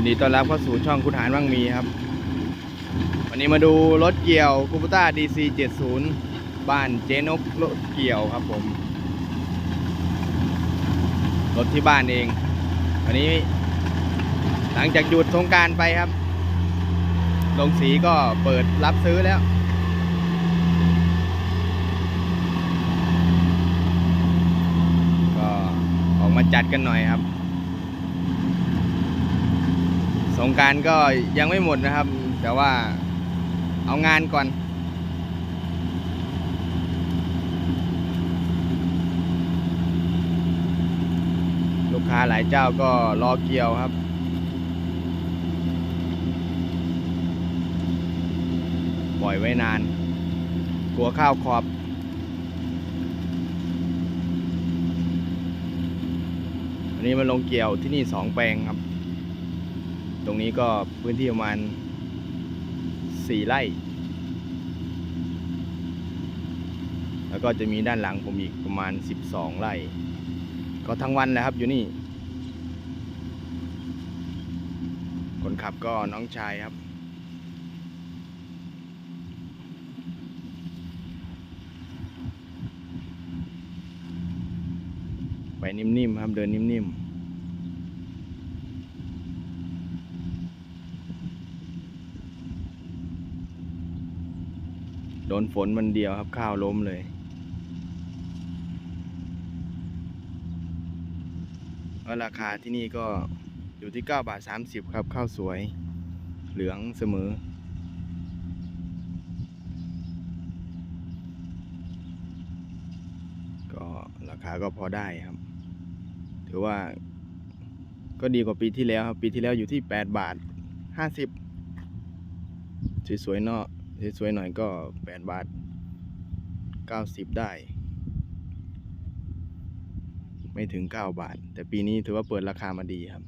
ยินดีต้อนรับเข้าสู่ช่องคุณหารว่างมีครับ วันนี้มาดูรถเกี่ยวคูปต้า DC 70บ้านเจนกรถเกี่ยวครับผม รถที่บ้านเอง วันนี้ หลังจากหยุดสงการไปครับ ลงสีก็เปิดรับซื้อแล้ว ก็ออกมาจัดกันหน่อยครับ สงการก็ยังไม่หมดนะครับ แต่ว่าเอางานก่อน ลูกค้าหลายเจ้าก็รอเกี่ยวครับปล่อยไว้นาน กลัวข้าวขอบ วันนี้มาลงเกี่ยวที่นี่สองแปลงครับ ตรงนี้ก็พื้นที่ประมาณสี่ไร่ แล้วก็จะมีด้านหลังผมอีกประมาณสิบสองไร่ ก็ทั้งวันแหละครับอยู่นี่ คนขับก็น้องชายครับ ไปนิ่มๆครับเดินนิ่มๆ โดนฝนมันเดียวครับข้าวล้มเลยแล้วราคาที่นี่ก็อยู่ที่ 9 บาท 30 ครับ ข้าวสวย เหลืองเสมอ ก็ราคาก็พอได้ครับ ถือว่าก็ดีกว่าปีที่แล้วครับ ปีที่แล้วอยู่ที่ 8 บาท 50 สวยๆเนาะ สวยๆหน่อยก็ 8 บาท 90 ได้ ไม่ถึง 9 บาท แต่ปีนี้ถือว่าเปิดราคามาดีครับ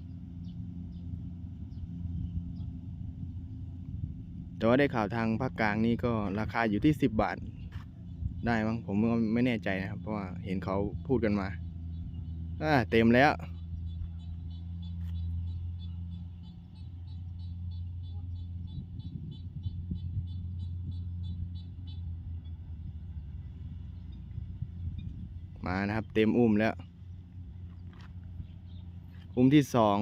แต่ว่าได้ข่าวทางภาคกลางนี่ก็ราคาอยู่ที่ 10 บาท ได้มั้งผมก็ไม่แน่ใจนะครับ เพราะว่าเห็นเขาพูดกันมา อ่า เต็มแล้ว มานะครับ เต็มอุ้มแล้ว อุ้มที่สอง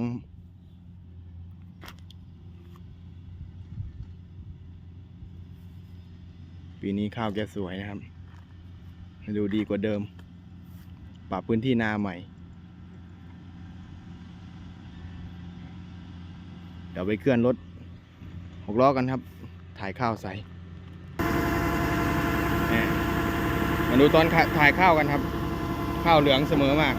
ปีนี้ข้าวแกสวยนะครับ ดูดีกว่าเดิม ปรับพื้นที่นาใหม่ เดี๋ยวไปเคลื่อนรถหกล้อกันครับ ถ่ายข้าวใส่มาดูตอนถ่ายข้าวกันครับ ข้าวเหลืองเสมอมาก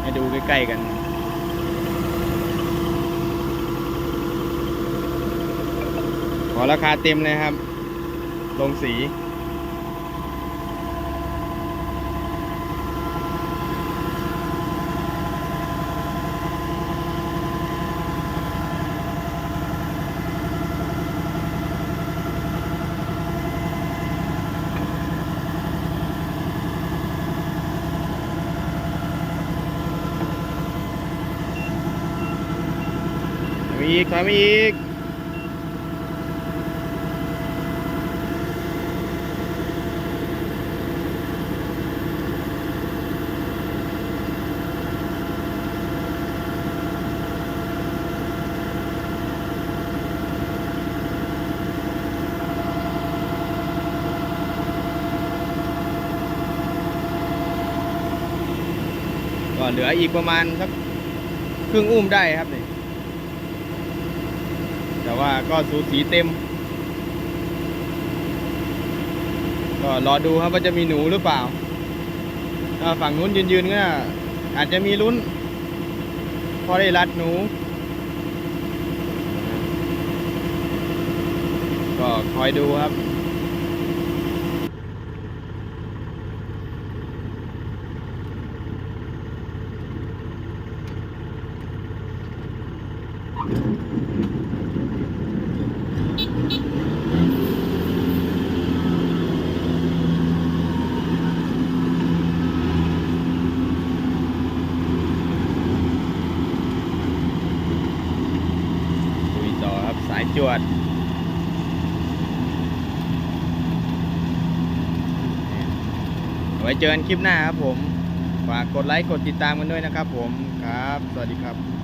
ให้ดูใกล้ๆกันขอราคาเต็มเลยครับ ลงสี ทำอีกทำอีกก็เหลืออีกประมาณสักครึ่งอุ้มได้ครับนี่ แต่ว่าก็สูสีเต็ม ก็รอดูครับว่าจะมีหนูหรือเปล่าถ้าฝั่งนู้นยืนๆก็อาจจะมีลุ้น พอได้รัดหนู ก็คอยดูครับายจวดไว้เจอกันคลิปหน้าครับผม ฝากกดไลค์ กดติดตามกันด้วยนะครับผม ครับ สวัสดีครับ